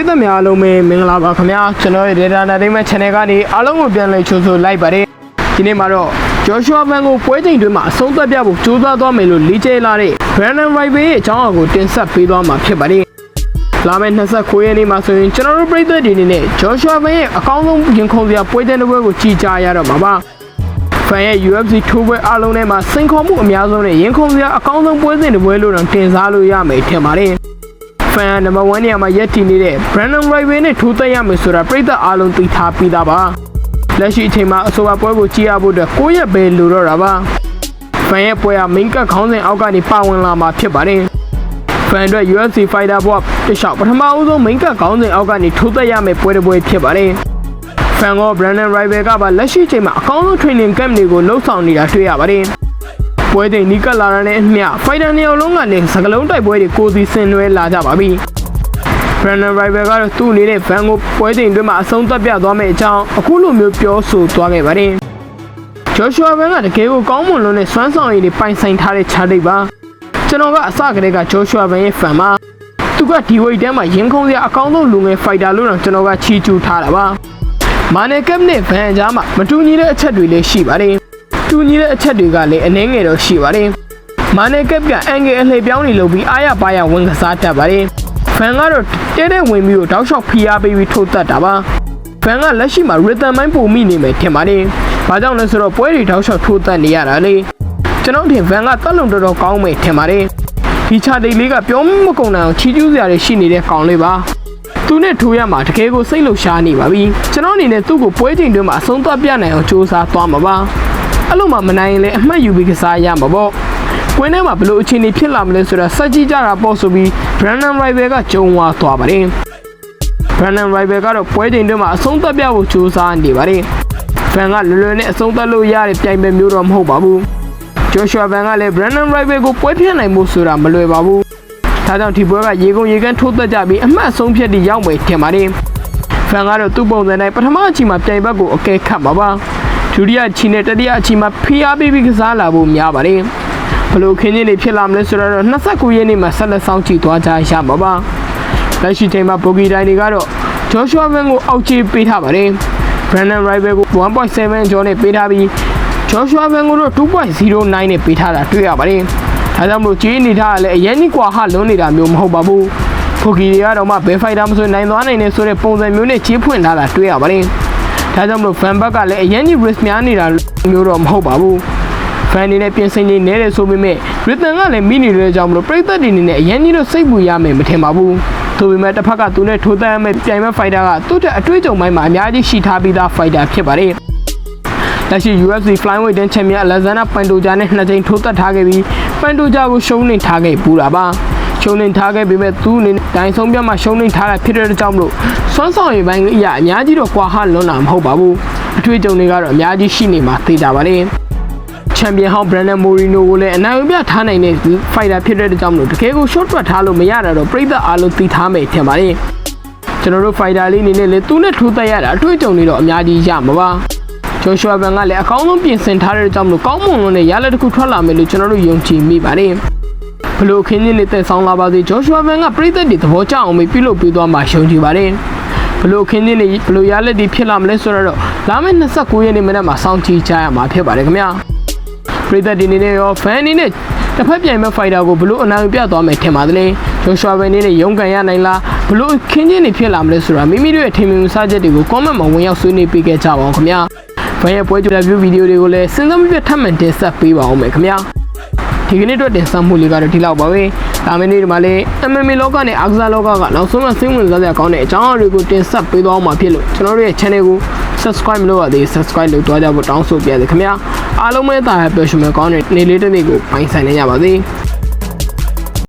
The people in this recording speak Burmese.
ရိသတ်များအားလုံးပဲမင်္ဂလာပါခင်ဗျာကျွန်တော်ရဲ့ Data Entertainment Channel ကနေအားလုံးကိုပြန်လည်ကြိုဆိုလိုက်ပါတယ်ဒီနေ့မှာတော့ Joshua Van ကိုပွဲချိန်တွင်းမှာအဆုံးသတ်ပြဖို့ကြိုးစားသွားမယ်လို့လေးကျဲလာတဲ့ Brandon Ribe ရဲ့အကြောင်းအရာကိုတင်ဆက်ပေးသွားမှာဖြစ်ပါတယ်လာမယ့်29ရက်နေ့မှာဆိုရင်ကျွန်တော်တို့ပြည်သက်တွေအနေနဲ့ Joshua Van ရဲ့အကောင်းဆုံးရင်ခုန်စရာပွဲချိန်တစ်ပွဲကိုကြည်ကြရတော့မှာပါဖန်ရဲ့ UFC ထိုးပွဲအားလုံးထဲမှာစိန်ခေါ်မှုအများဆုံးနဲ့ရင်ခုန်စရာအကောင်းဆုံးပွဲစဉ်တစ်ပွဲလို့တော့တင်စားလို့ရမယ်ထင်ပါတယ် ဖန်နံပါတ်1နေရာမှာရက်တည်နေတဲ့ Brandon Ribe နဲ့ထိုးသက်ရမယ်ဆိုတာပြည်သက်အားလုံးသိထားပြီးသားပါလက်ရှိအချိန်မှာအဆိုပါပွဲကိုကြည့်ရဖို့အတွက်9ရက်ပဲလိုတော့တာပါဖန်ရဲ့ပွဲဟာ main ကတ်ခေါင်းစဉ်အောက်ကနေပါဝင်လာမှာဖြစ်ပါတယ်ဖန်အတွက် UFC Fighter ဘွားတခြားပထမအဆုံး main ကတ်ခေါင်းစဉ်အောက်ကနေထိုးသက်ရမယ်ပွဲတစ်ပွဲဖြစ်ပါတယ်ဖန်က Brandon Ribe ကပါလက်ရှိအချိန်မှာအကောင်းဆုံး training camp တွေကိုလှုပ်ဆောင်နေတာတွေ့ရပါတယ် ပွဲချိန်နီးကပ်လာတာနဲ့အမျှ fighter နှစ်ယောက်လုံးကနေစကလုံးတိုက်ပွဲတွေကိုစီဆင်နွှဲလာကြပါပြီ Brandon Rival ကတော့သူ့အနေနဲ့ Van ကိုပွဲချိန်အတွင်းမှာအဆုံးသတ်ပြသွားမယ့်အကြောင်းအခုလိုမျိုးပြောဆိုသွားခဲ့ပါတယ်။ Joshua Van ကတကယ်ကိုကောင်းမွန်လွန်းတဲ့စွမ်းဆောင်ရည်တွေပိုင်ဆိုင်ထားတဲ့ chart ပါ။ကျွန်တော်ကအစကတည်းက Joshua Van ရဲ့ fan ပါ။သူကဒီ weight တန်းမှာရင်ခုန်စရာအကောင်းဆုံးလူငယ် fighter လို့တော့ကျွန်တော်ကချီးကျူးထားတာပါ။ Mane Cap နဲ့ Van ကြားမှာမတူညီတဲ့အချက်တွေလည်းရှိပါတယ်။ တူညီတဲ့အချက်တွေကလည်းအနည်းငယ်တော့ရှိပါတယ်။ Mane Cap ကအန်ဂယ်အလှည့်ပြောင်းနေလို့ပြီးအားရပါးရဝင်ကစားတတ်ပါတယ်။ဖန်ကတော့တဲတဲ့ဝင်ပြီးတော့တောက်လျှောက်ဖိအားပေးပြီးထိုးတတ်တာပါဖန်ကလက်ရှိမှာ rhythm မိုင်းပုံမိနေမယ်ထင်ပါတယ်ဘာကြောင့်လဲဆိုတော့ပွဲတွေတောက်လျှောက်ထိုးတတ်နေရတာလေကျွန်တော်ထင်ဖန်ကတက်လုံတော်တော်ကောင်းမယ်ထင်ပါတယ်ဒီချာတိတ်လေးကပြောမကုန်နိုင်အောင်ချီးကျူးစရာတွေရှိနေတဲ့ကောင်လေးပါသူနဲ့ထိုးရမှာတကယ်ကိုစိတ်လှုပ်ရှားနေပါပြီကျွန်တော်အနေနဲ့သူ့ကိုပွဲချိန်တွင်းမှာအဆုံးသတ်ပြနိုင်အောင်စူးစမ်းသွားမှာပါ အဲ့လိုမှမနိုင်ရင်လည်းအမှတ်ယူပြီးကစားရမှာပေါ့ကွင်းထဲမှာဘလို့အခြေအနေဖြစ်လာမလဲဆိုတာစက်ကြည့်ကြတာပေါ့ဆိုပြီး Brandon Rival ကကြုံဝါသွားပါတယ်။ Brandon Rival ကတော့ပွဲချိန်တွင်းမှာအဆုံးသတ်ပြဖို့ကြိုးစားနေပါတယ်။ Van ကလွယ်လွယ်နဲ့အဆုံးသတ်လို့ရတဲ့ပြိုင်ပွဲမျိုးတော့မဟုတ်ပါဘူး။ Joshua Van ကလည်း Brandon Rival ကိုပွဲဖြတ်နိုင်ဖို့ဆိုတာမလွယ်ပါဘူး။ဒါကြောင့်ဒီပွဲကရေကုန်ရေကန်းထိုးသက်ကြပြီးအမှတ်အဆုံးဖြတ်ပြီးရောက်မယ်ထင်ပါတယ်။ Van ကတော့သူ့ပုံစံတိုင်းပထမအချိန်မှာပြိုင်ဘက်ကိုအကဲခတ်ပါပါ။ ဒုတိယအချီနဲ့တတိယအချီမှာဖိအားပေးပြီးကစားလာဖို့များပါတယ်ဘလို့ခင်းကြီးတွေဖြစ်လာမလဲဆိုတော့29ရက်နေ့မှာဆက်လက်စောင့်ကြည့်သွားကြရမှာပါလက်ရှိချိန်မှာပိုဂီတိုင်းတွေကတော့ Joshua Van ကိုအောက်ခြေပေးထားပါတယ် Brandon Rival ကို1.7ကျော်နဲ့ပေးထားပြီး Joshua Van ကိုတော့2.09နဲ့ပေးထားတာတွေ့ရပါတယ်ဒါကြောင့်မလို့ကြေးအနေထားကလည်းအရင်ကြီးကွာဟလွန်းနေတာမျိုးမဟုတ်ပါဘူးဖိုဂီတွေကတော့မှဘယ်ဖိုက်တာမဆိုနိုင်သွားနိုင်နေဆိုတဲ့ပုံစံမျိုးနဲ့ခြေဖွင့်ထားတာတွေ့ရပါတယ် ဒါကြောင့်မလို့ Van Back ကလည်းအရင်ကြီး risk များနေတာမျိုးတော့မဟုတ်ပါဘူးဖန်နေနဲ့ပြင်ဆင်နေနေတယ်ဆိုပေမဲ့ရစ်တန်ကလည်းမိနေတဲ့ကြောင့်မလို့ပြိသက်တွေအနေနဲ့အရင်ကြီးတော့စိတ်ပူရမယ်မထင်ပါဘူးဆိုပေမဲ့တစ်ဖက်ကသူနဲ့ထိုးသက်ရမယ့်ပြိုင်မဲ့ဖိုက်တာကသူ့တက်အတွေ့အကြုံပိုင်းမှာအများကြီးရှိထားပြီးသားဖိုက်တာဖြစ်ပါတယ်လက်ရှိ UFC Flyweight တန်းချန်ပီယံအလက်ဇန်နာပန်တိုဂျာနဲ့နှစ်ကြိမ်ထိုးသက်ထားခဲ့ပြီးပန်တိုဂျာကိုရှုံးနေထားခဲ့ပူတာပါ ရှုံးနေထားခဲ့ပေမဲ့သူအနေနဲ့ဒိုင်ဆုံးပြတ်မှာရှုံးနေထားတာဖြစ်တဲ့ကြောင့်မလို့စွမ်းဆောင်ရည်ပိုင်းအရာအများကြီးတော့ကွာဟလွန်းတာမဟုတ်ပါဘူးအတွေ့အကြုံတွေကတော့အများကြီးရှိနေမှာသိကြပါတယ်ချန်ပီယံဟောင်းဘရန်ဒန်မိုရီနိုကိုလည်းအနိုင်ပြထားနိုင်တဲ့ဖိုက်တာဖြစ်တဲ့ကြောင့်မလို့တကယ်ကို short တွက်ထားလို့မရတာတော့ပြိသက်အားလုံးသိထားမယ်ထင်ပါတယ်ကျွန်တော်တို့ဖိုက်တာလေးအနေနဲ့လည်းသူနဲ့ထိုးသက်ရတာအတွေ့အကြုံတွေတော့အများကြီးရမှာပါဂျိုရှွာဘန်ကလည်းအကောင်းဆုံးပြင်ဆင်ထားတဲ့ကြောင့်မလို့ကောင်းမွန်လွန်းတဲ့ရလက်တစ်ခုထွက်လာမယ်လို့ကျွန်တော်တို့ယုံကြည်မိပါတယ် ဘလို့ခင်းချင်းနေတဲ့ဆောင်းလာပါစေဂျိုရှွာဘန်ကပြိသက်တွေသဘောကျအောင်ပြုလုပ်ပေးသွားမှာယုံကြည်ပါတယ်ဘလို့ခင်းချင်းနေဘလို့ရလက်တွေဖြစ်လာမလဲဆိုတော့လာမယ့်29ရက်နေ့မနက်မှာစောင့်ကြည့်ကြရမှာဖြစ်ပါတယ်ခင်ဗျာပရိသတ်ဒီနေနဲ့ရောဖန်အနေနဲ့တစ်ဖက်ပြိုင်မဲ့ဖိုက်တာကိုဘလို့အနိုင်ပြသွားမယ်ထင်ပါသလဲဂျိုရှွာဘန်နေနဲ့ရုန်းကန်ရနိုင်လားဘလို့ခင်းချင်းနေဖြစ်လာမလဲဆိုတာမိမိတို့ရဲ့ထင်မြင်စချက်တွေကို comment မှာဝင်ရောက်ဆွေးနွေးပေးခဲ့ကြပါဦးခင်ဗျာဘန်ရဲ့ပွဲကြို review ဗီဒီယိုတွေကိုလည်းစဉ်းစားမပြတ်ထပ်မံတင်ဆက်ပေးပါဦးမယ်ခင်ဗျာ ဒီကနေ့အတွက်တင်ဆက်မှုလေးကတော့ဒီလောက်ပါပဲဒါမင်းနေ့ဒီမှာလေး MMA လောကနဲ့အားကစားလောကကနောက်ဆုံးမှစိတ်ဝင်စားစရာကောင်းတဲ့အကြောင်းအရာတွေကိုတင်ဆက်ပေးသွားမှာဖြစ်လို့ကျွန်တော်တို့ရဲ့ channel ကို subscribe မလုပ်ရသေး subscribe လုပ်သွားကြဖို့တောင်းဆိုပြရစေခင်ဗျာအားလုံးပဲတာယာပျော်ရွှင်မဲ့ကောင်းတဲ့နေ့လေးတစ်နေ့ကိုပိုင်ဆိုင်နေကြပါစေ